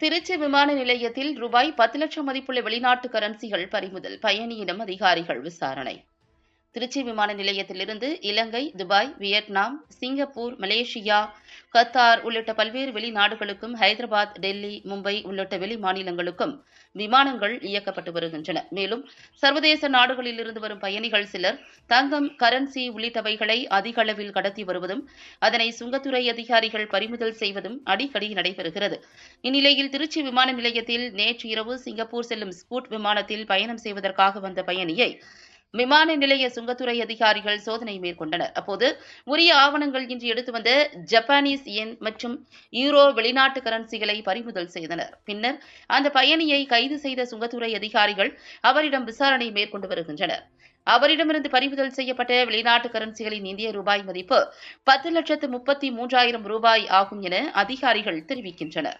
திருச்சி விமான நிலையத்தில் ரூபாய் பத்து லட்சம் மதிப்புள்ள வெளிநாட்டு கரன்சிகள் பறிமுதல். பயணியிடம் அதிகாரிகள் விசாரணை. திருச்சி விமான நிலையத்திலிருந்து Ilangai Dubai Vietnam Singapore Malaysia Qatar உள்ளிட்ட பல்வேறு வெளிநாடுகளுக்கும் ஹைதராபாத் டெல்லி மும்பை உள்ளிட்ட வெளி மாநிலங்களுக்கும் விமானங்கள் இயக்கப்பட்டு வருகின்றன. மேலும் சர்வதேச நாடுகளிலிருந்து வரும் பயணிகள் சிலர் தங்கம் கரன்சி உள்ளிட்டவைகளை அதிக அளவில் கடத்தி வருவதும் அதனை சுங்கத்துறை அதிகாரிகள் பறிமுதல் செய்வதும் அடிக்கடி நடைபெறுகிறது. இந்நிலையில் திருச்சி விமான நிலையத்தில் நேற்று இரவு சிங்கப்பூர் செல்லும் ஸ்கூட் விமானத்தில் பயணம் செய்வதற்காக வந்த பயணியை விமான நிலைய சுங்கத்துறை அதிகாரிகள் சோதனை மேற்கொண்டனர். அப்போது உரிய ஆவணங்கள் இன்றி எடுத்து வந்த ஜப்பானீஸ் எண் மற்றும் யூரோ வெளிநாட்டு கரன்சிகளை பறிமுதல் செய்தனர். பின்னர் அந்த பயணியை கைது செய்த சுங்கத்துறை அதிகாரிகள் அவரிடம் விசாரணை மேற்கொண்டு வருகின்றனர். அவரிடமிருந்து பறிமுதல் செய்யப்பட்ட வெளிநாட்டு கரன்சிகளின் இந்திய ரூபாய் மதிப்பு பத்து லட்சத்து முப்பத்தி மூன்றாயிரம் ரூபாய் ஆகும் என அதிகாரிகள் தெரிவிக்கின்றனர்.